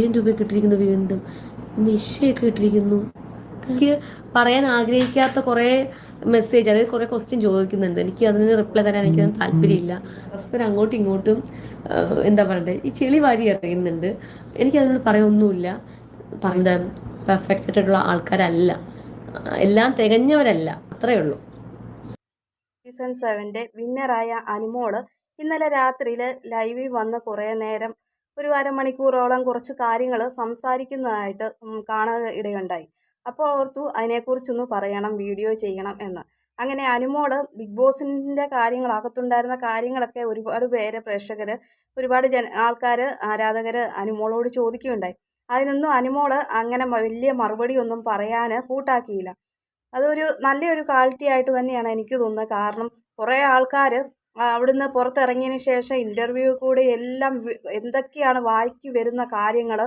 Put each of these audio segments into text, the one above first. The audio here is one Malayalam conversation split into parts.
ആയിരം രൂപയൊക്കെ ഇട്ടിരിക്കുന്നു വീണ്ടും. നിശയൊക്കെ ഇട്ടിരിക്കുന്നു എനിക്ക് പറയാൻ ആഗ്രഹിക്കാത്ത കുറേ മെസ്സേജ് അതായത് കുറേ ക്വസ്റ്റ്യൻ ചോദിക്കുന്നുണ്ട്. എനിക്ക് അതിന് റിപ്ലൈ തരാൻ എനിക്ക് താല്പര്യമില്ല. ഹസ്ബൻഡ് അങ്ങോട്ടും ഇങ്ങോട്ടും എന്താ പറയണ്ടേ ഈ ചെളി വാരി അറിയുന്നുണ്ട് എനിക്ക് അതിനോട് പറയൊന്നുമില്ല പറഞ്ഞ പെർഫെക്റ്റ് ആയിട്ടുള്ള ആൾക്കാരല്ല. എല്ലാം തികഞ്ഞവരല്ല. അത്രേ ഉള്ളൂ. സീസൺ സെവന്റെ വിന്നറായ അനുമോൾ ഇന്നലെ രാത്രിയിൽ ലൈവിൽ വന്ന് കുറേ നേരം ഒരു അരമണിക്കൂറോളം കുറച്ച് കാര്യങ്ങൾ സംസാരിക്കുന്നതായിട്ട് കാണാൻ ഇടയുണ്ടായി അപ്പോൾ ഓർത്തു അതിനെക്കുറിച്ചൊന്ന് പറയണം വീഡിയോ ചെയ്യണം എന്ന്. അങ്ങനെ അനുമോൾ ബിഗ് ബോസിന്റെ കാര്യങ്ങൾ അകത്തുണ്ടായിരുന്ന കാര്യങ്ങളൊക്കെ ഒരുപാട് പേര് പ്രേക്ഷകർ ഒരുപാട് ജന ആൾക്കാർ ആരാധകർ അനുമോളോട് ചോദിക്കുകയുണ്ടായി. അതിനൊന്നും അനുമോൾ അങ്ങനെ വലിയ മറുപടി ഒന്നും പറയാൻ കൂട്ടാക്കിയില്ല. അതൊരു നല്ലൊരു ക്വാളിറ്റി ആയിട്ട് തന്നെയാണ് എനിക്ക് തോന്നുന്നത്. കാരണം കുറേ ആൾക്കാർ അവിടുന്ന് പുറത്തിറങ്ങിയതിന് ശേഷം ഇന്റർവ്യൂ കൂടി എല്ലാം എന്തൊക്കെയാണ് വായിക്ക് വരുന്ന കാര്യങ്ങൾ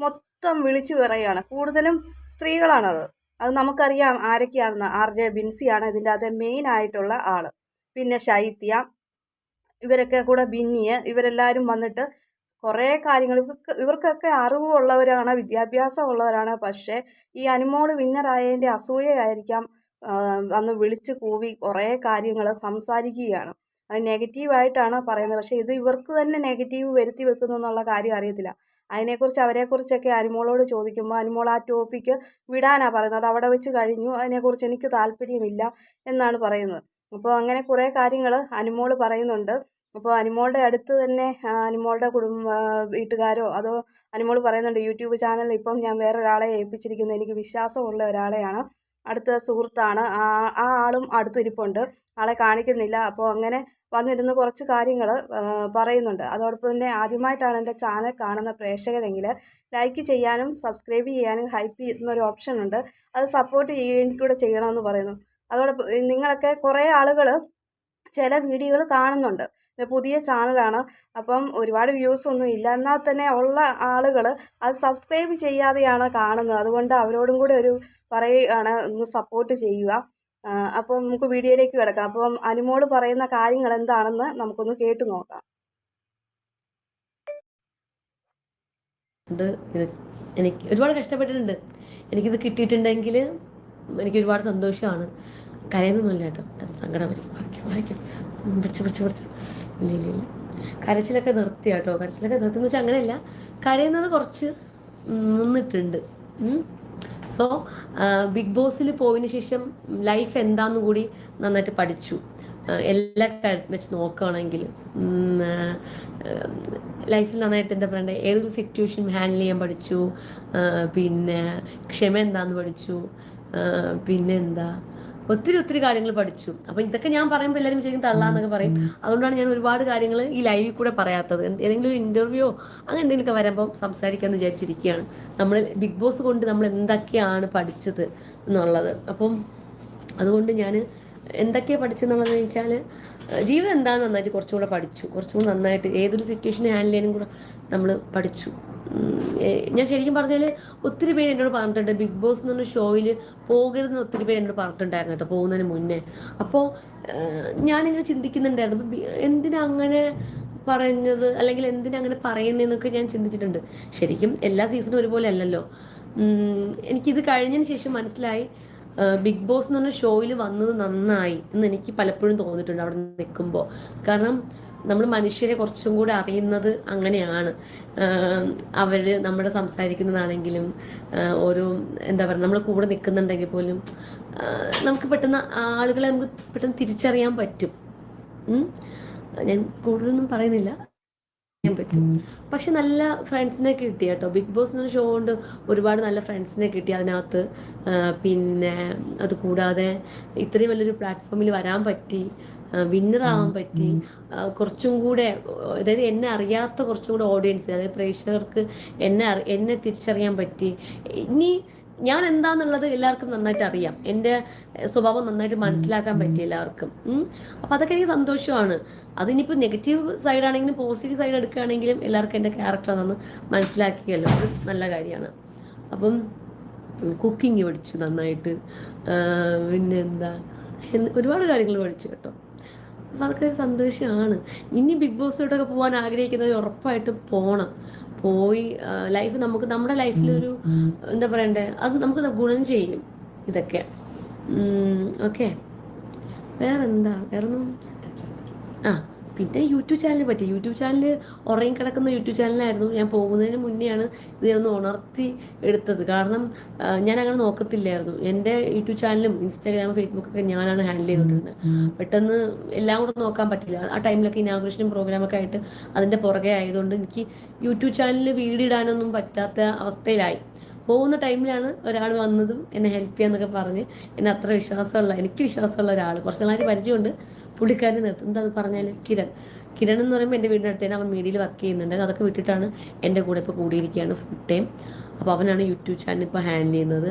മൊത്തം വിളിച്ചു പറയുകയാണ്. കൂടുതലും സ്ത്രീകളാണത്. അത് നമുക്കറിയാം ആരൊക്കെയാണെന്ന്. ആർ ജെ ബിൻസിയാണ് ഇതിന്റെ അത് മെയിൻ ആയിട്ടുള്ള ആൾ പിന്നെ ശൈത്യ ഇവരൊക്കെ കൂടെ ബിന്നിയെ ഇവരെല്ലാവരും വന്നിട്ട് കുറേ കാര്യങ്ങൾ. ഇവർക്ക് ഇവർക്കൊക്കെ അറിവുള്ളവരാണ് വിദ്യാഭ്യാസം ഉള്ളവരാണ് പക്ഷേ ഈ അനുമോൾ വിന്നറായതിന്റെ അസൂയയായിരിക്കാം അന്ന് വിളിച്ച് കൂവി കുറേ കാര്യങ്ങൾ സംസാരിക്കുകയാണ്. അത് നെഗറ്റീവായിട്ടാണ് പറയുന്നത്. പക്ഷേ ഇത് ഇവർക്ക് തന്നെ നെഗറ്റീവ് വരുത്തി വെക്കുന്നു എന്നുള്ള കാര്യം അറിയത്തില്ല. അതിനെക്കുറിച്ച് അവരെക്കുറിച്ചൊക്കെ അനുമോളോട് ചോദിക്കുമ്പോൾ അനുമോൾ ആ ടോപ്പിക്ക് വിടാനാണ് പറയുന്നത്. അത് അവിടെ വെച്ച് കഴിഞ്ഞു. അതിനെക്കുറിച്ച് എനിക്ക് താല്പര്യമില്ല എന്നാണ് പറയുന്നത്. അപ്പോൾ അങ്ങനെ കുറേ കാര്യങ്ങൾ അനുമോൾ പറയുന്നുണ്ട്. അപ്പോൾ അനുമോളുടെ അടുത്ത് തന്നെ അനുമോളുടെ കുടുംബ വീട്ടുകാരോ അതോ അനുമോൾ പറയുന്നുണ്ട് യൂട്യൂബ് ചാനലിൽ ഇപ്പം ഞാൻ വേറൊരാളെ ഏൽപ്പിച്ചിരിക്കുന്നത് എനിക്ക് വിശ്വാസമുള്ള ഒരാളെയാണ്. അടുത്ത സുഹൃത്താണ്. ആ ആ ആളും അടുത്തിരിപ്പുണ്ട്. ആളെ കാണിക്കുന്നില്ല. അപ്പോൾ അങ്ങനെ വന്നിരുന്ന് കുറച്ച് കാര്യങ്ങൾ പറയുന്നുണ്ട്. അതോടൊപ്പം തന്നെ ആദ്യമായിട്ടാണ് എന്റെ ചാനൽ കാണുന്ന പ്രേക്ഷകരെങ്കിൽ ലൈക്ക് ചെയ്യാനും സബ്സ്ക്രൈബ് ചെയ്യാനും ഹൈപ്പ് ചെയ്യുന്നൊരു ഓപ്ഷൻ ഉണ്ട്. അത് സപ്പോർട്ട് ചെയ്യുകയും കൂടെ ചെയ്യണമെന്ന് പറയുന്നു. അതോടൊപ്പം നിങ്ങളൊക്കെ കുറേ ആളുകൾ ചില വീഡിയോകൾ കാണുന്നുണ്ട്. പുതിയ ചാനലാണ്. അപ്പം ഒരുപാട് വ്യൂസ് ഒന്നും ഇല്ല. എന്നാൽ തന്നെ ഉള്ള ആളുകൾ അത് സബ്സ്ക്രൈബ് ചെയ്യാതെയാണ് കാണുന്നത്. അതുകൊണ്ട് അവരോടും കൂടെ ഒരു പറയുകയാണ് ഒന്ന് സപ്പോർട്ട് ചെയ്യുക. ആ, അപ്പം നമുക്ക് വീഡിയോയിലേക്ക് കിടക്കാം. അപ്പം അനുമോൾ പറയുന്ന കാര്യങ്ങൾ എന്താണെന്ന് നമുക്കൊന്ന് കേട്ടു നോക്കാം. എനിക്ക് ഒരുപാട് കഷ്ടപ്പെട്ടിട്ടുണ്ട്. എനിക്കിത് കിട്ടിയിട്ടുണ്ടെങ്കിൽ എനിക്ക് ഒരുപാട് സന്തോഷമാണ്. കരയുന്നൊന്നുമില്ല കേട്ടോ. സങ്കടം വരും. വായിക്കും വായിക്കും. പിടിച്ച് പിടിച്ച് പിടിച്ച് ഇല്ല ഇല്ല ഇല്ല. കരച്ചിലൊക്കെ നിർത്തി കേട്ടോ കരച്ചിലൊക്കെ നിർത്തി എന്ന് വെച്ചാൽ അങ്ങനെയല്ല. കരയുന്നത് കുറച്ച് നിന്നിട്ടുണ്ട്. സോ ബിഗ് ബോസിൽ പോയതിനു ശേഷം ലൈഫ് എന്താന്ന് കൂടി നന്നായിട്ട് പഠിച്ചു. എല്ലാ കാര്യത്തിൽ വെച്ച് നോക്കുകയാണെങ്കിൽ ലൈഫിൽ നന്നായിട്ട് എന്താ പറയണ്ടേ ഏതൊരു സിറ്റുവേഷൻ ഹാൻഡിൽ ചെയ്യാൻ പഠിച്ചു പിന്നെ ക്ഷമ എന്താന്ന് പഠിച്ചു പിന്നെന്താ ഒത്തിരി ഒത്തിരി കാര്യങ്ങൾ പഠിച്ചു. അപ്പം ഇതൊക്കെ ഞാൻ പറയുമ്പോൾ എല്ലാവരും ശരിക്കും തള്ളാന്നൊക്കെ പറയും. അതുകൊണ്ടാണ് ഞാൻ ഒരുപാട് കാര്യങ്ങൾ ഈ ലൈവിൽ കൂടെ പറയാത്തത്. ഏതെങ്കിലും ഒരു ഇന്റർവ്യൂ അങ്ങനെ എന്തെങ്കിലുമൊക്കെ വരുമ്പോൾ സംസാരിക്കാമെന്ന് വിചാരിച്ചിരിക്കുകയാണ്. നമ്മൾ ബിഗ് ബോസ് കൊണ്ട് നമ്മൾ എന്തൊക്കെയാണ് പഠിച്ചത് എന്നുള്ളത്. അപ്പം അതുകൊണ്ട് ഞാൻ എന്തൊക്കെയാണ് പഠിച്ചതെന്നുള്ളത് വെച്ചാൽ ജീവിതം എന്താണെന്ന് നന്നായിട്ട് കുറച്ചും കൂടെ പഠിച്ചു. കുറച്ചും കൂടെ നന്നായിട്ട് ഏതൊരു സിറ്റുവേഷൻ ഹാൻഡിൽ ചെയ്യാനും കൂടെ നമ്മൾ പഠിച്ചു. ഞാൻ ശരിക്കും പറഞ്ഞാൽ ഒത്തിരി പേര് എന്നോട് പറഞ്ഞിട്ടുണ്ട്. ബിഗ് ബോസ് എന്ന് പറഞ്ഞ ഷോയിൽ പോകരുതെന്ന് ഒത്തിരി പേര് എന്നോട് പറഞ്ഞിട്ടുണ്ടായിരുന്നു കേട്ടോ പോകുന്നതിന് മുന്നേ. അപ്പോ ഞാനിങ്ങനെ ചിന്തിക്കുന്നുണ്ടായിരുന്നു. എന്തിനാ അങ്ങനെ പറഞ്ഞത് അല്ലെങ്കിൽ എന്തിനാ അങ്ങനെ പറയുന്നതെന്നൊക്കെ ഞാൻ ചിന്തിച്ചിട്ടുണ്ട്. ശരിക്കും എല്ലാ സീസണും ഒരുപോലെ അല്ലല്ലോ. എനിക്കിത് കഴിഞ്ഞതിന് ശേഷം മനസ്സിലായി ബിഗ് ബോസ് എന്ന് പറഞ്ഞ ഷോയിൽ വന്നത് നന്നായി എന്ന് എനിക്ക് പലപ്പോഴും തോന്നിയിട്ടുണ്ട് അവിടെ നിൽക്കുമ്പോൾ കാരണം നമ്മൾ മനുഷ്യരെ കുറച്ചും കൂടെ അറിയുന്നത് അങ്ങനെയാണ്. അവർ നമ്മുടെ സംസാരിക്കുന്നതാണെങ്കിലും ഓരോ എന്താ പറയുക നമ്മൾ കൂടെ നിൽക്കുന്നുണ്ടെങ്കിൽ പോലും നമുക്ക് പെട്ടെന്ന് ആളുകളെ നമുക്ക് പെട്ടെന്ന് തിരിച്ചറിയാൻ പറ്റും. ഞാൻ കൂടുതലൊന്നും പറയുന്നില്ല. പക്ഷെ നല്ല ഫ്രണ്ട്സിനെ കിട്ടി കേട്ടോ. ബിഗ് ബോസ് എന്ന ഷോ കൊണ്ട് ഒരുപാട് നല്ല ഫ്രണ്ട്സിനെ കിട്ടി അതിനകത്ത്. പിന്നെ അത് കൂടാതെ ഇത്രയും വലിയൊരു പ്ലാറ്റ്ഫോമിൽ വരാൻ പറ്റി. വിന്നർ ആവാൻ പറ്റി. കുറച്ചും കൂടെ അതായത് എന്നെ അറിയാത്ത കുറച്ചും കൂടെ ഓഡിയൻസ് അതായത് പ്രേക്ഷകർക്ക് എന്നെ എന്നെ തിരിച്ചറിയാൻ പറ്റി. ഇനി ഞാൻ എന്താന്നുള്ളത് എല്ലാവർക്കും നന്നായിട്ട് അറിയാം. എന്റെ സ്വഭാവം നന്നായിട്ട് മനസ്സിലാക്കാൻ പറ്റി എല്ലാവർക്കും. അപ്പൊ അതൊക്കെ എനിക്ക് സന്തോഷമാണ്. അതിനിപ്പോൾ നെഗറ്റീവ് സൈഡ് ആണെങ്കിലും പോസിറ്റീവ് സൈഡ് എടുക്കുകയാണെങ്കിലും എല്ലാവർക്കും എന്റെ ക്യാരക്ടർ നന്ന് മനസ്സിലാക്കിയല്ലോ. അത് നല്ല കാര്യമാണ്. അപ്പം കുക്കിംഗ് പഠിച്ചു നന്നായിട്ട്. പിന്നെന്താ പിന്നെ എന്താ ഒരുപാട് കാര്യങ്ങൾ പഠിച്ചു കേട്ടോ. അപ്പം അതൊക്കെ ഒരു സന്തോഷമാണ്. ഇനി ബിഗ് ബോസിലോട്ടൊക്കെ പോകാൻ ആഗ്രഹിക്കുന്നവർ ഉറപ്പായിട്ടും പോകണം പോയി ലൈഫ് നമുക്ക് നമ്മുടെ ലൈഫിലൊരു എന്താ പറയണ്ടേ? അത് നമുക്ക് ഗുണം ചെയ്യും ഇതൊക്കെ. ഓക്കെ വേറെന്താ? വേറൊന്നും? ആ. പിന്നെ യൂട്യൂബ് ചാനൽ പറ്റി. യൂട്യൂബ് ചാനൽ ഉറങ്ങി കിടക്കുന്ന യൂട്യൂബ് ചാനലായിരുന്നു ഞാൻ പോകുന്നതിന് മുന്നെയാണ് ഇതിനെ ഒന്ന് ഉണർത്തി എടുത്തത്. കാരണം ഞാൻ അങ്ങനെ നോക്കത്തില്ലായിരുന്നു. എന്റെ യൂട്യൂബ് ചാനലും ഇൻസ്റ്റാഗ്രാം ഫേസ്ബുക്കൊക്കെ ഞാനാണ് ഹാൻഡിൽ ചെയ്തുകൊണ്ടിരുന്നത്. പെട്ടെന്ന് എല്ലാം കൂടെ നോക്കാൻ പറ്റില്ല. ആ ടൈമിലൊക്കെ ഇനാഗ്രേഷനും പ്രോഗ്രാമൊക്കെ ആയിട്ട് അതിന്റെ പുറകെ ആയതുകൊണ്ട് എനിക്ക് യൂട്യൂബ് ചാനലിൽ വീഡിയോ ഇടാനൊന്നും പറ്റാത്ത അവസ്ഥയിലായി. പോകുന്ന ടൈമിലാണ് ഒരാൾ വന്നതും എന്നെ ഹെൽപ്പ് ചെയ്യാന്നൊക്കെ പറഞ്ഞ് എന്നെ അത്ര വിശ്വാസമുള്ള എനിക്ക് വിശ്വാസമുള്ള ഒരാൾ. കുറച്ച് നാളായിട്ട് പരിചയമുണ്ട്. പുള്ളിക്കാരനെ നിർത്തും എന്താ പറഞ്ഞാൽ കിരൺ. കിരൺ എന്ന് പറയുമ്പോൾ എന്റെ വീടിന്റെ അടുത്ത് അവൻ മീഡിയയിൽ വർക്ക് ചെയ്യുന്നുണ്ട്. അതൊക്കെ വിട്ടിട്ടാണ് എന്റെ കൂടെ ഇപ്പോൾ കൂടിയിരിക്കുകയാണ് ഫുൾ ടൈം അപ്പോൾ അവനാണ് യൂട്യൂബ് ചാനൽ ഇപ്പോൾ ഹാൻഡിൽ ചെയ്യുന്നത്.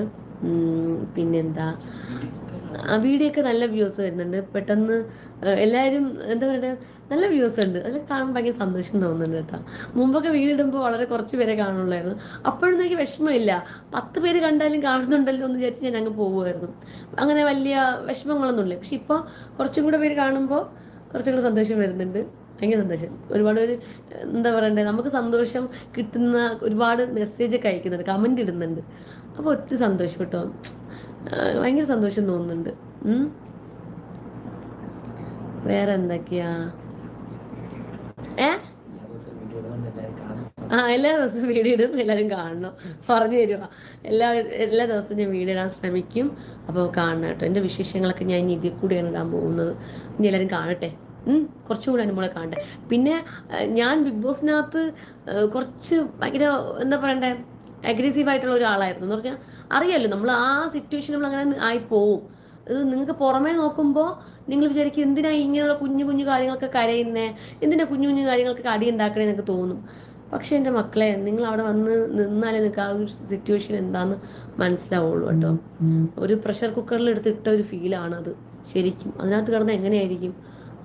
പിന്നെന്താ? വീഡിയോ ഒക്കെ നല്ല വ്യൂസ് വരുന്നുണ്ട്. പെട്ടെന്ന് എല്ലാവരും എന്താ പറയുക നല്ല വ്യൂസ് ഉണ്ട്. അതിൽ കാണാൻ ഭയങ്കര സന്തോഷം തോന്നുന്നുണ്ട് കേട്ടോ. മുമ്പൊക്കെ വീഡിയോ ഇടുമ്പോൾ വളരെ കുറച്ച് പേരെ കാണുള്ളായിരുന്നു. അപ്പോഴൊന്നും എനിക്ക് വിഷമമില്ല. പത്ത് പേര് കണ്ടാലും കാണുന്നുണ്ടല്ലോ എന്ന് വിചാരിച്ച് ഞാൻ അങ്ങ് പോകുമായിരുന്നു അങ്ങനെ വലിയ വിഷമങ്ങളൊന്നുമില്ല പക്ഷെ ഇപ്പോൾ കുറച്ചും കൂടെ പേര് കാണുമ്പോൾ കുറച്ചും കൂടെ സന്തോഷം വരുന്നുണ്ട്. ഭയങ്കര സന്തോഷം. ഒരുപാട് ഒരു എന്താ പറയണ്ടേ നമുക്ക് സന്തോഷം കിട്ടുന്ന ഒരുപാട് മെസ്സേജ് ഒക്കെ അയക്കുന്നുണ്ട്. കമന്റ് ഇടുന്നുണ്ട്. അപ്പോൾ ഒത്തിരി സന്തോഷം കേട്ടോ. ഭയങ്കര സന്തോഷം തോന്നുന്നുണ്ട്. വേറെ എന്തൊക്കെയാ ഏ? ആ എല്ലാ ദിവസവും വീഡിയോ ഇടും. എല്ലാവരും കാണണം. പറഞ്ഞു തരുക എല്ലാ എല്ലാ ദിവസവും ഞാൻ വീഡിയോ ഇടാൻ ശ്രമിക്കും. അപ്പോൾ കാണണം കേട്ടോ. എന്റെ വിശേഷങ്ങളൊക്കെ ഞാൻ ഇതിൽ കൂടെയാണ് ഇടാൻ പോകുന്നത്. ഇനി എല്ലാവരും കാണട്ടെ. കുറച്ചുകൂടി അനുഭവം കാണട്ടെ. പിന്നെ ഞാൻ ബിഗ് ബോസിനകത്ത് കുറച്ച് ഭയങ്കര എന്താ പറയണ്ടേ? അഗ്രസീവ് ആയിട്ടുള്ള ഒരാളായിരുന്നു എന്ന് പറഞ്ഞാൽ അറിയാമല്ലോ നമ്മൾ ആ സിറ്റുവേഷൻ നമ്മൾ അങ്ങനെ ആയി പോവും. ഇത് നിങ്ങൾക്ക് പുറമേ നോക്കുമ്പോൾ നിങ്ങൾ വിചാരിക്കും എന്തിനാ ഇങ്ങനെയുള്ള കുഞ്ഞു കുഞ്ഞു കാര്യങ്ങളൊക്കെ കരയുന്നേ? എന്തിനാ കുഞ്ഞു കുഞ്ഞു കാര്യങ്ങൾക്ക് അടി ഉണ്ടാക്കണേ എന്നൊക്കെ തോന്നും. പക്ഷെ എന്റെ മക്കളെ നിങ്ങൾ അവിടെ വന്ന് നിന്നാലേ നിങ്ങൾക്ക് ആ ഒരു സിറ്റുവേഷൻ എന്താന്ന് മനസ്സിലാവുള്ളൂ കേട്ടോ. ഒരു പ്രഷർ കുക്കറിൽ എടുത്തിട്ട ഒരു ഫീലാണ് അത് ശരിക്കും. അതിനകത്ത് കിടന്ന് എങ്ങനെയായിരിക്കും?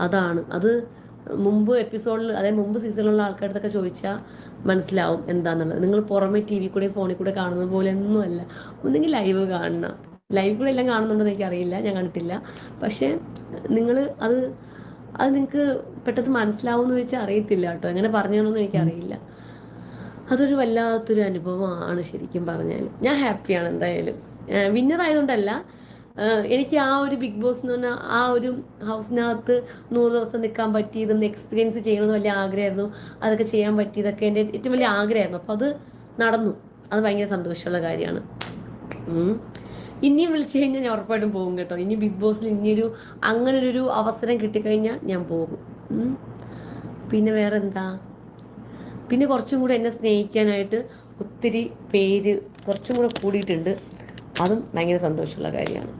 അതാണ്. അത് മുമ്പ് എപ്പിസോഡിൽ അതായത് മുമ്പ് സീസണിലുള്ള ആൾക്കാരുടെ ചോദിച്ചാൽ മനസ്സിലാവും എന്താണെന്നുള്ളത് നിങ്ങൾ പുറമെ ടി വി കൂടെ ഫോണിൽ കൂടെ കാണുന്നത് പോലെ ഒന്നുമല്ല ഒന്നെങ്കിൽ ലൈവ് കാണണം. ലൈവ് കൂടെ എല്ലാം കാണുന്നുണ്ടെന്ന് എനിക്കറിയില്ല. ഞാൻ കണ്ടിട്ടില്ല. പക്ഷേ നിങ്ങൾ അത് അത് നിങ്ങൾക്ക് പെട്ടെന്ന് മനസ്സിലാവും എന്ന് ചോദിച്ചാൽ അറിയത്തില്ല കേട്ടോ. എങ്ങനെ പറഞ്ഞു തരണമെന്ന് എനിക്കറിയില്ല. അതൊരു വല്ലാത്തൊരു അനുഭവമാണ് ശരിക്കും പറഞ്ഞാൽ ഞാൻ ഹാപ്പിയാണ് എന്തായാലും. വിന്നർ ആയതുകൊണ്ടല്ല എനിക്ക് ആ ഒരു ബിഗ് ബോസ് എന്ന് പറഞ്ഞാൽ ആ ഒരു ഹൗസിനകത്ത് നൂറ് ദിവസം നിൽക്കാൻ പറ്റിയതും എക്സ്പീരിയൻസ് ചെയ്യണമെന്ന് വലിയ ആഗ്രഹമായിരുന്നു. അതൊക്കെ ചെയ്യാൻ പറ്റിയതൊക്കെ എന്റെ ഏറ്റവും വലിയ ആഗ്രഹമായിരുന്നു. അപ്പോൾ അത് നടന്നു. അത് ഭയങ്കര സന്തോഷമുള്ള കാര്യമാണ്. ഇനിയും വിളിച്ചു കഴിഞ്ഞാൽ ഞാൻ ഉറപ്പായിട്ടും പോകും കേട്ടോ. ഇനി ബിഗ് ബോസിൽ ഇനിയൊരു അങ്ങനെ ഒരു അവസരം കിട്ടിക്കഴിഞ്ഞാൽ ഞാൻ പോകും. പിന്നെ വേറെ എന്താ പിന്നെ കുറച്ചും കൂടെ എന്നെ സ്നേഹിക്കാനായിട്ട് ഒത്തിരി പേര് കുറച്ചും കൂടെ കൂടിയിട്ടുണ്ട്. അതും ഭയങ്കര സന്തോഷമുള്ള കാര്യമാണ്.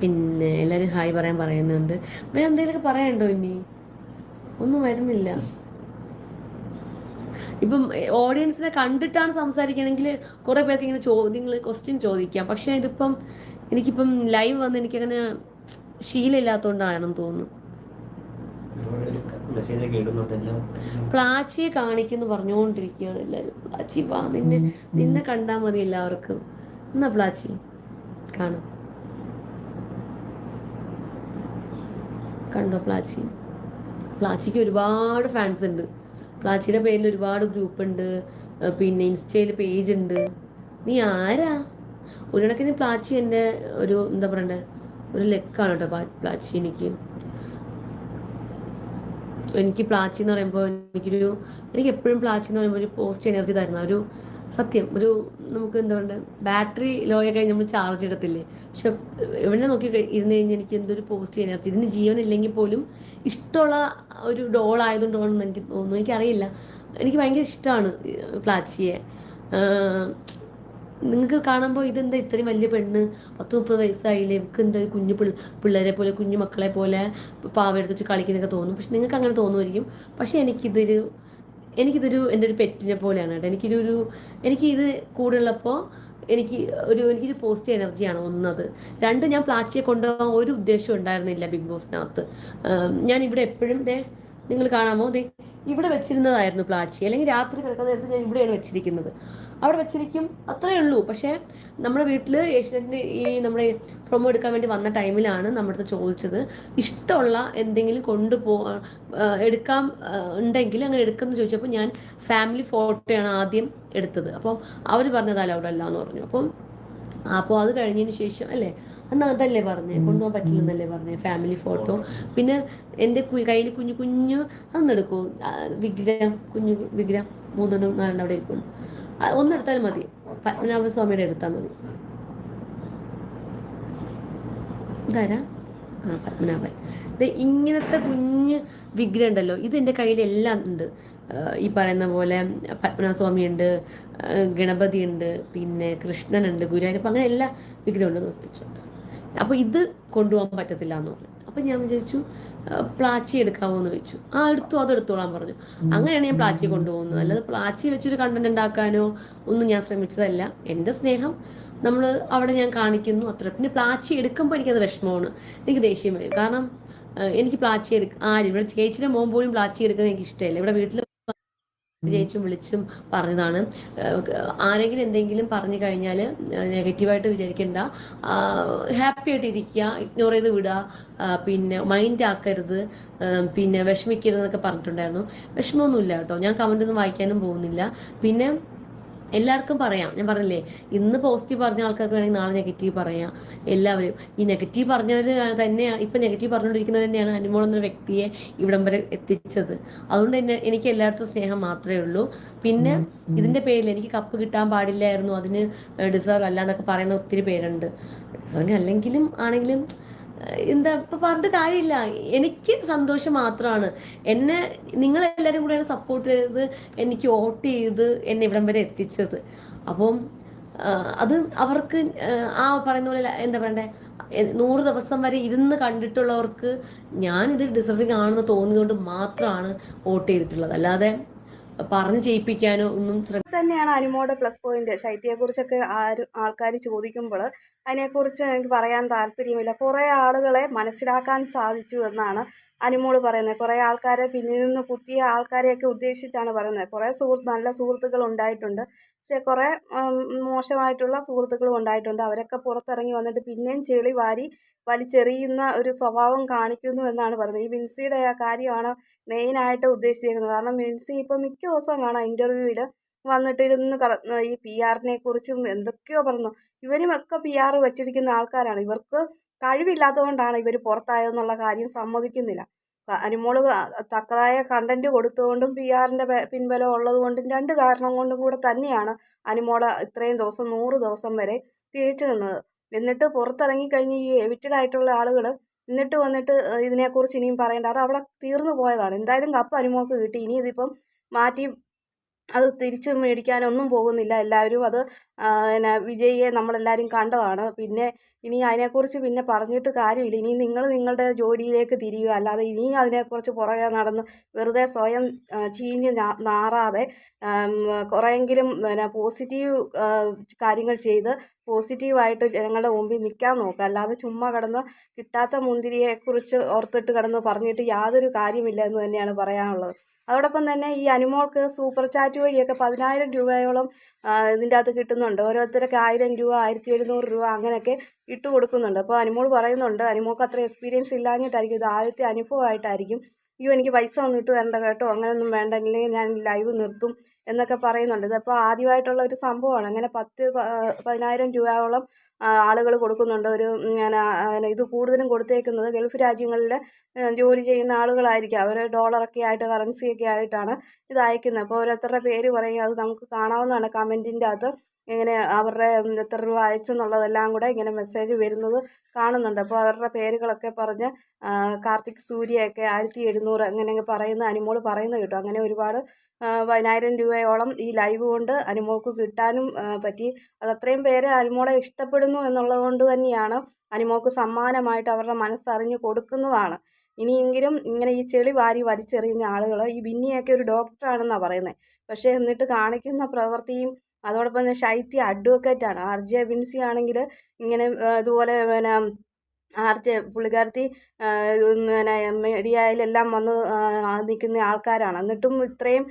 പിന്നെ എല്ലാവരും ഹായ് പറയാൻ പറയുന്നുണ്ട്. വേറെ എന്തെങ്കിലുമൊക്കെ പറയണ്ടോ ഇനി? ഒന്നും വരുന്നില്ല. ഇപ്പം ഓഡിയൻസിനെ കണ്ടിട്ടാണ് സംസാരിക്കണമെങ്കിൽ കുറേ പേർക്ക് ഇങ്ങനെ ചോദ്യങ്ങൾ ക്വസ്റ്റ്യൻ ചോദിക്കാം. പക്ഷേ ഇതിപ്പം എനിക്കിപ്പം ലൈവ് വന്ന് എനിക്കങ്ങനെ ശീലമില്ലാത്തതുകൊണ്ടാണെന്ന് തോന്നുന്നു. പ്ലാച്ചിയെ കാണിക്കുന്നു പറഞ്ഞുകൊണ്ടിരിക്കുകയാണ് എല്ലാവരും പ്ലാച്ചി വാ നിന്നെ നിന്നെ കണ്ടാൽ മതി എല്ലാവർക്കും. എന്നാ പ്ലാച്ചി കാണും. കണ്ടോ പ്ലാച്ചി? പ്ലാച്ചിക്ക് ഒരുപാട് ഫാൻസ് ഉണ്ട്. പ്ലാച്ചിയുടെ പേരിൽ ഒരുപാട് ഗ്രൂപ്പ് ഉണ്ട്. പിന്നെ ഇൻസ്റ്റയിൽ പേജ് ഉണ്ട്. നീ ആരാ? ഒരു കണക്കിന് പ്ലാച്ചി എന്റെ ഒരു എന്താ പറയണ്ടേ ഒരു ലെക്കാണ് കേട്ടോ പ്ലാ- പ്ലാച്ചി എനിക്ക്. എനിക്ക് പ്ലാച്ചി എന്ന് പറയുമ്പോൾ എനിക്കൊരു എനിക്ക് എപ്പോഴും പ്ലാച്ചി എന്ന് പറയുമ്പോൾ ഒരു പോസ്റ്റ് എനർജി തരുന്ന ഒരു സത്യം ഒരു നമുക്ക് എന്താ പറയുക ബാറ്ററി ലോ ആയി കഴിഞ്ഞ് നമ്മൾ ചാർജ് ഇടത്തില്ലേ? പക്ഷെ എവിടെ നോക്കി ഇരുന്ന് കഴിഞ്ഞാൽ എനിക്ക് എന്തൊരു പോസിറ്റീവ് എനർജി ഇതിന് ജീവൻ ഇല്ലെങ്കിൽ പോലും ഇഷ്ടമുള്ള ഒരു ഡോൾ ആയതുകൊണ്ടാണെന്ന് എനിക്ക് തോന്നുന്നു. എനിക്കറിയില്ല. എനിക്ക് ഭയങ്കര ഇഷ്ടമാണ് പ്ലാച്ചിയെ. നിങ്ങൾക്ക് കാണുമ്പോൾ ഇതെന്താ ഇത്രയും വലിയ പെണ്ണ്? പത്ത് മുപ്പത് വയസ്സായില്ലേ? ഇവർക്ക് എന്താ കുഞ്ഞു പിള്ള പിള്ളേരെ പോലെ കുഞ്ഞു മക്കളെ പോലെ പാവ എടുത്ത് വെച്ച് കളിക്കുന്നൊക്കെ തോന്നും. പക്ഷെ നിങ്ങൾക്ക് അങ്ങനെ തോന്നുമായിരിക്കും. പക്ഷെ എനിക്കിതൊരു എനിക്കിതൊരു എന്റെ ഒരു പെറ്റിനെ പോലെയാണ് കേട്ടോ. എനിക്കൊരു എനിക്കിത് എനിക്ക് ഇത് കൂടെ എനിക്ക് ഒരു എനിക്കൊരു പോസിറ്റീവ് എനർജിയാണ് ഒന്നത്. രണ്ട് ഞാൻ പ്ലാസ്റ്റിക് കൊണ്ടുപോകാൻ ഒരു ഉദ്ദേശവും ഉണ്ടായിരുന്നില്ല ബിഗ് ബോസിനകത്ത്. ഞാൻ ഇവിടെ എപ്പോഴും ദേ നിങ്ങൾ കാണാമോ? ദേ ഇവിടെ വെച്ചിരുന്നതായിരുന്നു പ്ലാച്ചി. അല്ലെങ്കിൽ രാത്രി കിടക്കുന്ന നേരത്ത് ഞാൻ ഇവിടെയാണ് വെച്ചിരിക്കുന്നത്. അവിടെ വെച്ചിരിക്കും അത്രയേ ഉള്ളൂ. പക്ഷേ നമ്മുടെ വീട്ടിൽ ഏഷ്യനെറ്റിന്റെ ഈ നമ്മുടെ പ്രൊമോ എടുക്കാൻ വേണ്ടി വന്ന ടൈമിലാണ് നമ്മുടെ അടുത്ത് ചോദിച്ചത്. ഇഷ്ടമുള്ള എന്തെങ്കിലും കൊണ്ടുപോ എടുക്കാം ഉണ്ടെങ്കിൽ അങ്ങനെ എടുക്കുമെന്ന് ചോദിച്ചപ്പോൾ ഞാൻ ഫാമിലി ഫോട്ടോയാണ് ആദ്യം എടുത്തത്. അപ്പം അവർ പറഞ്ഞത് അവിടെ അല്ല എന്ന് പറഞ്ഞു. അപ്പം അപ്പോൾ അത് കഴിഞ്ഞതിന് ശേഷം അല്ലേ? അന്ന് അതല്ലേ പറഞ്ഞേ? കൊണ്ടുപോകാൻ പറ്റില്ലെന്നല്ലേ പറഞ്ഞേ? ഫാമിലി ഫോട്ടോ പിന്നെ എന്റെ കയ്യിൽ കുഞ്ഞു കുഞ്ഞു അന്നെടുക്കൂ വിഗ്രഹം കുഞ്ഞു വിഗ്രഹം മൂന്നെണ്ണം നാലെണ്ണം അവിടെ ഇരിക്കുന്നു ഒന്നെടുത്താലും മതി. പത്മനാഭസ്വാമിയുടെ എടുത്താൽ മതി. ഇതാരാ? ആ പത്മനാഭൻ. ഇത് ഇങ്ങനത്തെ കുഞ്ഞ് വിഗ്രഹം ഉണ്ടല്ലോ. ഇത് എന്റെ കയ്യിൽ എല്ലാം ഉണ്ട്. ഈ പറയുന്ന പോലെ പത്മനാഭസ്വാമി ഉണ്ട് ഗണപതി ഉണ്ട് പിന്നെ കൃഷ്ണനുണ്ട് ഗുരുവായൂരപ്പം അങ്ങനെ എല്ലാ വിഗ്രഹം ഉണ്ട് വെച്ചിട്ടുണ്ട് അപ്പോൾ ഇത് കൊണ്ടുപോകാൻ പറ്റത്തില്ല എന്ന് പറഞ്ഞു. അപ്പം ഞാൻ വിചാരിച്ചു പ്ലാച്ചി എടുക്കാമോ എന്ന് ചോദിച്ചു. ആ എടുത്തു അത് എടുത്തോളാൻ പറഞ്ഞു. അങ്ങനെയാണ് ഞാൻ പ്ലാച്ചി കൊണ്ടുപോകുന്നത്. അല്ലാതെ പ്ലാച്ചി വെച്ചൊരു കണ്ടന്റ് ഉണ്ടാക്കാനോ ഒന്നും ഞാൻ ശ്രമിച്ചതല്ല. എന്റെ സ്നേഹം നമ്മൾ അവിടെ ഞാൻ കാണിക്കുന്നു അത്ര. പിന്നെ പ്ലാച്ചി എടുക്കുമ്പോൾ എനിക്കത് വിഷമമാണ്. എനിക്ക് ദേഷ്യം വരും. കാരണം എനിക്ക് പ്ലാച്ചി എടുക്ക ആരും? ഇവിടെ ചേച്ചിയുടെ മോൻ പോലും പ്ലാച്ചി എടുക്കുന്നത് എനിക്ക് ഇഷ്ടമല്ല. ഇവിടെ വീട്ടിൽ ചേച്ചും വിളിച്ചും പറഞ്ഞതാണ്. ആരെങ്കിലും എന്തെങ്കിലും പറഞ്ഞു കഴിഞ്ഞാൽ നെഗറ്റീവായിട്ട് വിചാരിക്കണ്ട. ഹാപ്പി ആയിട്ട് ഇരിക്കുക ഇഗ്നോർ ചെയ്ത് വിടുക പിന്നെ മൈൻഡ് ആക്കരുത് പിന്നെ വിഷമിക്കരുത് എന്നൊക്കെ പറഞ്ഞിട്ടുണ്ടായിരുന്നു. വിഷമമൊന്നുമില്ല കേട്ടോ. ഞാൻ കമന്റ് ഒന്നും വായിക്കാനും പോകുന്നില്ല. പിന്നെ എല്ലാവർക്കും പറയാം. ഞാൻ പറഞ്ഞില്ലേ ഇന്ന് പോസിറ്റീവ് പറഞ്ഞ ആൾക്കാർക്ക് വേണമെങ്കിൽ നാളെ നെഗറ്റീവ് പറയാം. എല്ലാവരും. ഈ നെഗറ്റീവ് പറഞ്ഞവർ തന്നെയാണ് ഇപ്പം നെഗറ്റീവ് പറഞ്ഞുകൊണ്ടിരിക്കുന്നത് തന്നെയാണ് അനുമോൾ എന്ന വ്യക്തിയെ ഇവിടം വരെ എത്തിച്ചത്. അതുകൊണ്ട് തന്നെ എനിക്ക് എല്ലായിടത്തും സ്നേഹം മാത്രമേ ഉള്ളൂ. പിന്നെ ഇതിന്റെ പേരിൽ എനിക്ക് കപ്പ് കിട്ടാൻ പാടില്ലായിരുന്നു. അതിന് ഡിസേർവ് അല്ല എന്നൊക്കെ പറയുന്ന ഒത്തിരി പേരുണ്ട്. ഡിസേർവ് അല്ലെങ്കിലും ആണെങ്കിലും എന്താ ഇപ്പൊ പറഞ്ഞിട്ട് കാര്യമില്ല. എനിക്ക് സന്തോഷം മാത്രമാണ് എന്നെ നിങ്ങൾ എല്ലാവരും കൂടെയാണ് സപ്പോർട്ട് ചെയ്തത് എനിക്ക് വോട്ട് ചെയ്ത് എന്നെ ഇവിടം വരെ എത്തിച്ചത്. അപ്പം അത് അവർക്ക് ആ പറയുന്ന പോലെ എന്താ പറയണ്ടേ നൂറ് ദിവസം വരെ ഇരുന്ന് കണ്ടിട്ടുള്ളവർക്ക് ഞാൻ ഇത് ഡിസർവിങ് ആണെന്ന് തോന്നിയതുകൊണ്ട് മാത്രമാണ് വോട്ട് ചെയ്തിട്ടുള്ളത്. അല്ലാതെ പറഞ്ഞ് ചെയ്യിപ്പിക്കാനോ ഒന്നും തന്നെയാണ് അനുമോടെ പ്ലസ് പോയിന്റ് ശൈത്യയെക്കുറിച്ചൊക്കെ ആരും ആൾക്കാർ ചോദിക്കുമ്പോൾ അതിനെക്കുറിച്ച് എനിക്ക് പറയാൻ താല്പര്യമില്ല. കുറേ ആളുകളെ മനസ്സിലാക്കാൻ സാധിച്ചു എന്നാണ് അനുമോൾ പറയുന്നത്. കുറേ ആൾക്കാരെ പിന്നിൽ നിന്ന് കുത്തിയ ആൾക്കാരെയൊക്കെ ഉദ്ദേശിച്ചാണ് പറയുന്നത്. കുറേ സുഹൃത്ത് നല്ല സുഹൃത്തുക്കൾ ഉണ്ടായിട്ടുണ്ട്. പക്ഷേ കുറേ മോശമായിട്ടുള്ള സുഹൃത്തുക്കളും ഉണ്ടായിട്ടുണ്ട്. അവരൊക്കെ പുറത്തിറങ്ങി വന്നിട്ട് പിന്നെയും ചെളി വാരി വലിച്ചെറിയുന്ന ഒരു സ്വഭാവം കാണിക്കുന്നു എന്നാണ് പറയുന്നത്. ഈ മിൻസിയുടെ ആ കാര്യമാണ് മെയിനായിട്ട് ഉദ്ദേശിച്ചിരിക്കുന്നത്. കാരണം മിൻസി ഇപ്പോൾ മിക്ക ദിവസവും കാണാം ഇന്റർവ്യൂവിൽ വന്നിട്ട് ഇരുന്ന് കറ ഈ പി ആറിനെ കുറിച്ചും എന്തൊക്കെയോ പറഞ്ഞു ഇവരും ഒക്കെ പി ആർ വെച്ചിരിക്കുന്ന ആൾക്കാരാണ്. ഇവർക്ക് കഴിവില്ലാത്തതുകൊണ്ടാണ് ഇവർ പുറത്തായതെന്നുള്ള കാര്യം സമ്മതിക്കുന്നില്ല. അനുമോൾ തക്കതായ കണ്ടന്റ് കൊടുത്തുകൊണ്ടും പി ആറിന്റെ പിൻബലം ഉള്ളതുകൊണ്ടും രണ്ട് കാരണം കൊണ്ടും കൂടെ തന്നെയാണ് അനുമോൾ ഇത്രയും ദിവസം നൂറ് ദിവസം വരെ തിരിച്ചു നിന്നത്. എന്നിട്ട് പുറത്തിറങ്ങി കഴിഞ്ഞ് ഈ എവിറ്റഡ് ആയിട്ടുള്ള ആളുകൾ എന്നിട്ട് വന്നിട്ട് ഇതിനെക്കുറിച്ച് ഇനിയും പറയേണ്ട. അത് അവിടെ തീർന്നു പോയതാണ്. എന്തായാലും കപ്പ് അനുമോൾക്ക് കിട്ടി. ഇനി ഇതിപ്പം മാറ്റി അത് തിരിച്ച് മേടിക്കാനൊന്നും പോകുന്നില്ല. എല്ലാവരും അത് പിന്നെ വിജയിയെ നമ്മളെല്ലാവരും കണ്ടതാണ്. പിന്നെ ഇനി അതിനെക്കുറിച്ച് പിന്നെ പറഞ്ഞിട്ട് കാര്യമില്ല. ഇനി നിങ്ങൾ നിങ്ങളുടെ ജോലിയിലേക്ക് തിരിയുക. അല്ലാതെ ഇനി അതിനെക്കുറിച്ച് പുറകെ നടന്ന് വെറുതെ സ്വയം ചീഞ്ഞ് നാറാതെ കുറേയെങ്കിലും പിന്നെ പോസിറ്റീവ് കാര്യങ്ങൾ ചെയ്ത് പോസിറ്റീവായിട്ട് ജനങ്ങളുടെ മുമ്പിൽ നിൽക്കാൻ നോക്കുക. അല്ലാതെ ചുമ്മാ കിടന്ന് കിട്ടാത്ത മുന്തിരിയെക്കുറിച്ച് ഓർത്തിട്ട് കിടന്ന് പറഞ്ഞിട്ട് യാതൊരു കാര്യമില്ല എന്ന് തന്നെയാണ് പറയാനുള്ളത്. അതോടൊപ്പം തന്നെ ഈ അനിമോൾക്ക് സൂപ്പർ ചാറ്റ് വഴിയൊക്കെ പതിനായിരം രൂപയോളം ഇതിന്റെ അകത്ത് കിട്ടുന്നുണ്ട് ഓരോരുത്തർക്ക് ആയിരം രൂപ ആയിരത്തി എഴുന്നൂറ് രൂപ അങ്ങനെയൊക്കെ ഇട്ട് കൊടുക്കുന്നുണ്ട്. അപ്പോൾ അനുമോൾ പറയുന്നുണ്ട് അനുമോൾക്ക് അത്ര എക്സ്പീരിയൻസ് ഇല്ലാഞ്ഞിട്ടായിരിക്കും. ഇത് ആദ്യത്തെ അനുഭവമായിട്ടായിരിക്കും. അയ്യോ എനിക്ക് പൈസ ഒന്നും ഇട്ട് തരണ്ട കേട്ടോ. അങ്ങനെയൊന്നും വേണ്ട. ഇല്ലെങ്കിൽ ഞാൻ ലൈവ് നിർത്തും എന്നൊക്കെ പറയുന്നുണ്ട്. ഇതിപ്പോൾ ആദ്യമായിട്ടുള്ള ഒരു സംഭവമാണ്. അങ്ങനെ പത്ത് പതിനായിരം രൂപയോളം ആളുകൾ കൊടുക്കുന്നുണ്ട്. ഒരു ഞാൻ ഇത് കൂടുതലും കൊടുത്തേക്കുന്നത് ഗൾഫ് രാജ്യങ്ങളിൽ ജോലി ചെയ്യുന്ന ആളുകളായിരിക്കും. അവർ ഡോളറൊക്കെ ആയിട്ട് കറൻസിയൊക്കെ ആയിട്ടാണ് ഇത് അയക്കുന്നത്. അപ്പോൾ ഓരോരുത്തരുടെ പേര് പറയും അത് നമുക്ക് കാണാവുന്നതാണ്. കമന്റിന്റെ അകത്ത് ഇങ്ങനെ അവരുടെ എത്ര രൂപ അയച്ചെന്നുള്ളതെല്ലാം കൂടെ ഇങ്ങനെ മെസ്സേജ് വരുന്നത് കാണുന്നുണ്ട്. അപ്പോൾ അവരുടെ പേരുകളൊക്കെ പറഞ്ഞ് കാർത്തിക് സൂര്യയൊക്കെ ആയിരത്തി എഴുന്നൂറ് അങ്ങനെയൊക്കെ പറയുന്ന അനിമോൾ പറയുന്നത് കേട്ടോ. അങ്ങനെ ഒരുപാട് പതിനായിരം രൂപയോളം ഈ ലൈവ് കൊണ്ട് അനുമോൾക്ക് കിട്ടാനും പറ്റി. അത് അത്രയും പേര് അനുമോളെ ഇഷ്ടപ്പെടുന്നു എന്നുള്ളത് കൊണ്ട് തന്നെയാണ് അനുമോൾക്ക് സമ്മാനമായിട്ട് അവരുടെ മനസ്സറിഞ്ഞ് കൊടുക്കുന്നതാണ്. ഇനിയെങ്കിലും ഇങ്ങനെ ഈ ചെളി വാരി വലിച്ചെറിയുന്ന ആളുകൾ ഈ ബിന്നിയൊക്കെ ഒരു ഡോക്ടറാണെന്നാണ് പറയുന്നത് പക്ഷേ എന്നിട്ട് കാണിക്കുന്ന പ്രവൃത്തിയും അതോടൊപ്പം തന്നെ ശൈത്യ അഡ്വക്കേറ്റാണ്. ആർ ജെ ബിൻസി ആണെങ്കിൽ ഇങ്ങനെ ഇതുപോലെ പിന്നെ ആർച്ച് പുള്ളിക്കാരത്തി പിന്നെ മീഡിയയിലെല്ലാം വന്ന് നിൽക്കുന്ന ആൾക്കാരാണ്. എന്നിട്ടും ഇത്രയും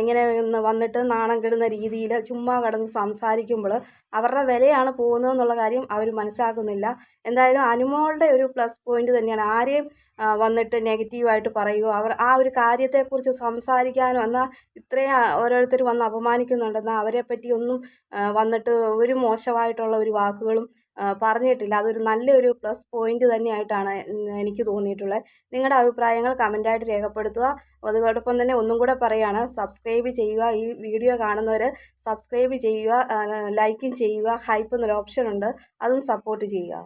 ഇങ്ങനെ വന്നിട്ട് നാണം കെടുന്ന രീതിയിൽ ചുമ്മാ കിടന്ന് സംസാരിക്കുമ്പോൾ അവരുടെ വിലയാണ് പോകുന്നതെന്നുള്ള കാര്യം അവർ മനസ്സിലാക്കുന്നില്ല. എന്തായാലും അനുമോളുടെ ഒരു പ്ലസ് പോയിന്റ് തന്നെയാണ്. ആരെയും വന്നിട്ട് നെഗറ്റീവായിട്ട് പറയുകയോ അവർ ആ ഒരു കാര്യത്തെക്കുറിച്ച് സംസാരിക്കാനോ എന്നാൽ ഇത്രയും ഓരോരുത്തർ വന്ന് അപമാനിക്കുന്നുണ്ടെന്നാൽ അവരെപ്പറ്റി പറ്റി ഒന്നും വന്നിട്ട് ഒരു മോശമായിട്ടുള്ള ഒരു വാക്കുകളും പറഞ്ഞിട്ടില്ല. അതൊരു നല്ലൊരു പ്ലസ് പോയിന്റ് തന്നെയായിട്ടാണ് എനിക്ക് തോന്നിയിട്ടുള്ളത്. നിങ്ങളുടെ അഭിപ്രായങ്ങൾ കമന്റായിട്ട് രേഖപ്പെടുത്തുക. അതോടൊപ്പം തന്നെ ഒന്നും കൂടെ പറയുകയാണ് സബ്സ്ക്രൈബ് ചെയ്യുക. ഈ വീഡിയോ കാണുന്നവർ സബ്സ്ക്രൈബ് ചെയ്യുക ലൈക്കും ചെയ്യുക. ഹൈപ്പ് എന്നൊരു ഓപ്ഷൻ ഉണ്ട് അതും സപ്പോർട്ട് ചെയ്യുക.